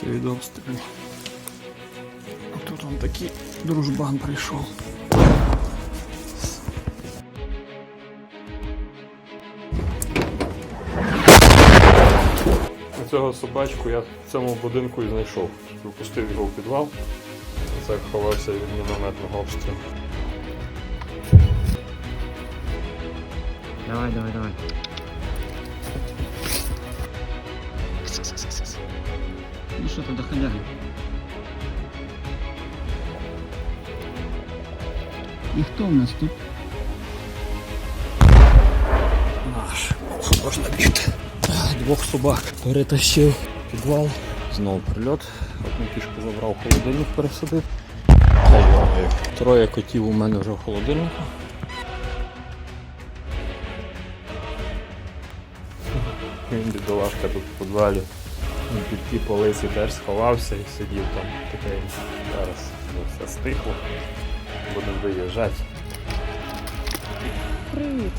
захистився від обстрілу. А тут он такий дружбан прийшов. Цього собачку я в цьому будинку і знайшов. Випустив його в підвал. Це ховався від мінометного обстрілу. Давай, давай, давай. Ну що ти доходяги? І хто в нас тут? Наш можна бігти. Двох собак перетащив в підвал. Знову прильот. Одну кішку забрав, холодильник пересадив. Троє котів у мене вже в холодильнику. Він бідолашка тут в підвалі. Він Під ті полиці теж сховався і сидів там таке. Зараз вже все стихло. Будемо виїжджати. Привіт.